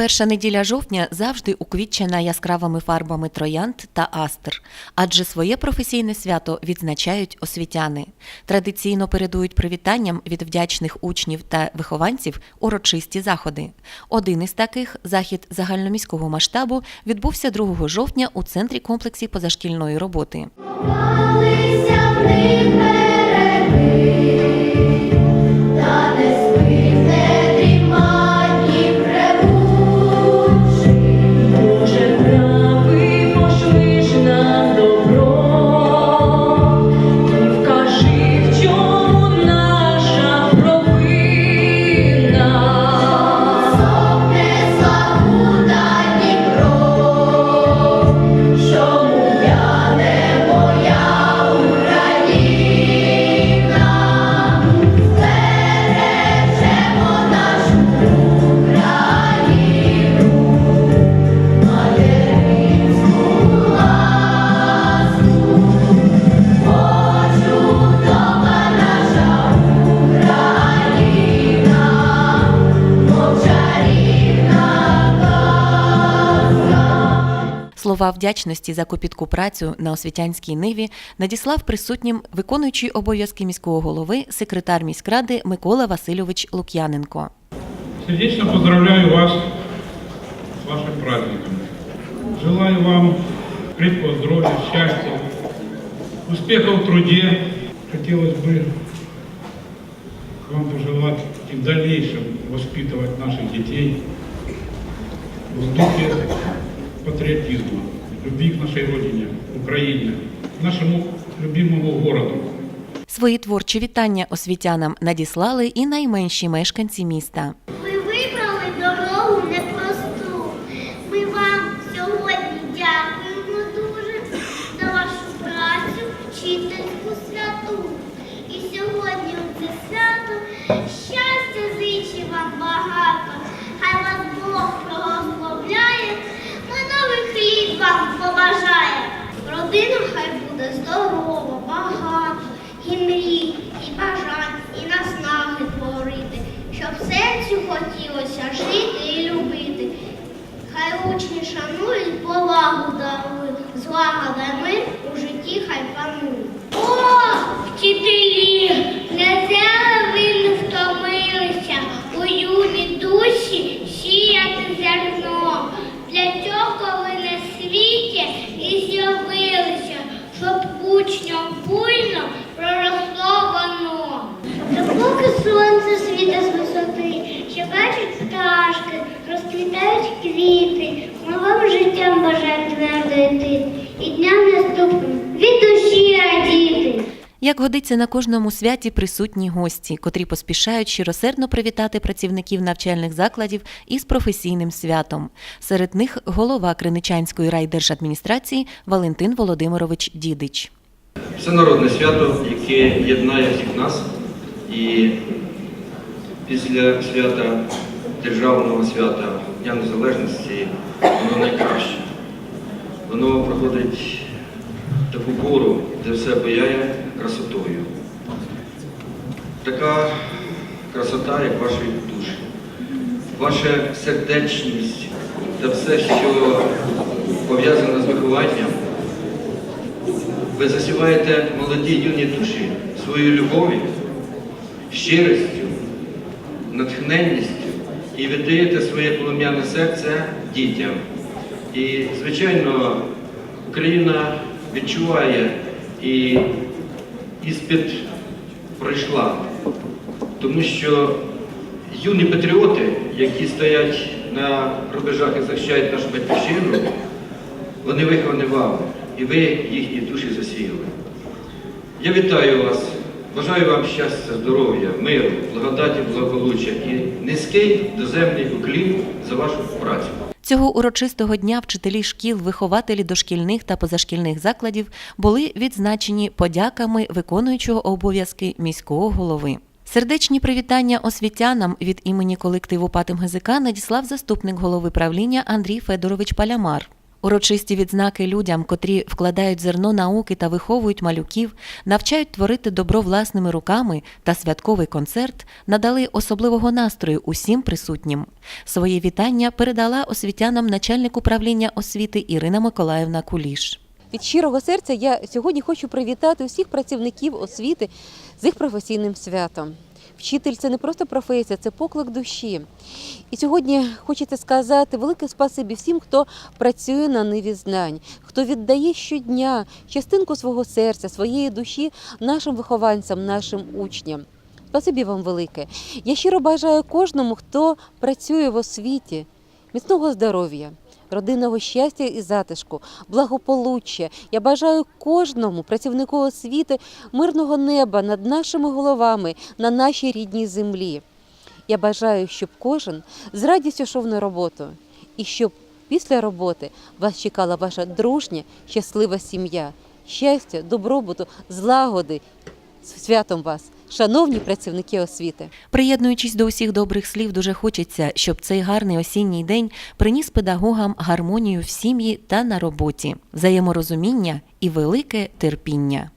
Перша неділя жовтня завжди уквітчена яскравими фарбами троянд та астр, адже своє професійне свято відзначають освітяни. Традиційно передують привітанням від вдячних учнів та вихованців урочисті заходи. Один із таких захід загальноміського масштабу відбувся 2 жовтня у центрі комплексі позашкільної роботи. Слова вдячності за копітку працю на освітянській ниві надіслав присутнім виконуючий обов'язки міського голови секретар міськради Микола Васильович Лук'яненко. Сердечно поздравляю вас с вашим праздником. Желаю вам крепкого здоровья, счастья, успеха в труде. Хотелось бы вам пожелать и в дальнейшем воспитывать наших детей в духе патриотизма, любви к нашей родине, Украине, нашему любимому городу. Свої творчі вітання освітянам надіслали і найменші мешканці міста. Ви вибрали дорогу непросту. Ми вам сьогодні дякуємо дуже за вашу працю, вчительську святу. І сьогодні це свято мрій, і бажань, і наснаги творити, щоб серцю хотілося жити і любити. Хай учні шанують, повагу дарують, злагода й мир у житті хай панує. О, вчителі, не зря ви не втомилися у юні душі сіяти зерно. Для цього ви на світі і з'явилися, щоб учням буйно проросло воно. Допоки сонце світить з висоти, ще бачать пташки, розквітають квіти, ми вам життям бажаємо твердо йти, і дням наступним від душі радіти. Як годиться на кожному святі присутні гості, котрі поспішають щиросердно привітати працівників навчальних закладів із професійним святом. Серед них голова Криничанської райдержадміністрації Валентин Володимирович Дідич. Всенародне свято, яке єднає всіх нас. І після свята, державного свята Дня Незалежності, воно найкраще. Воно проходить таку пору, де все пияє красотою. Така красота, як ваші душі. Ваша сердечність та все, що пов'язане з вихованням, ви засіваєте молоді юні душі своєю любов'ю, щирістю, натхненністю і віддаєте своє полум'яне серце дітям. І, звичайно, Україна відчуває і іспит пройшла, тому що юні патріоти, які стоять на рубежах і захищають нашу батьківщину, вони виховані вами, і ви їхні душі засіяли. Я вітаю вас, бажаю вам щастя, здоров'я, миру, благодаті, благополуччя і низький доземний уклін за вашу працю. Цього урочистого дня вчителі шкіл, вихователі дошкільних та позашкільних закладів були відзначені подяками виконуючого обов'язки міського голови. Сердечні привітання освітянам від імені колективу ПАТ МГЗК надіслав заступник голови правління Андрій Федорович Палямар. Урочисті відзнаки людям, котрі вкладають зерно науки та виховують малюків, навчають творити добро власними руками та святковий концерт надали особливого настрою усім присутнім. Своє вітання передала освітянам начальник управління освіти Ірина Миколаївна Куліш. Від щирого серця я сьогодні хочу привітати усіх працівників освіти з їх професійним святом. Вчитель це не просто професія, це поклик душі. І сьогодні хочеться сказати велике спасибі всім, хто працює на ниві знань, хто віддає щодня частинку свого серця, своєї душі нашим вихованцям, нашим учням. Спасибі вам велике. Я щиро бажаю кожному, хто працює в освіті, міцного здоров'я, родинного щастя і затишку, благополуччя. Я бажаю кожному працівнику освіти мирного неба над нашими головами на нашій рідній землі. Я бажаю, щоб кожен з радістю йшов на роботу і щоб після роботи вас чекала ваша дружня, щаслива сім'я, щастя, добробуту, злагоди. З святом вас, шановні працівники освіти! Приєднуючись до усіх добрих слів, дуже хочеться, щоб цей гарний осінній день приніс педагогам гармонію в сім'ї та на роботі, взаєморозуміння і велике терпіння.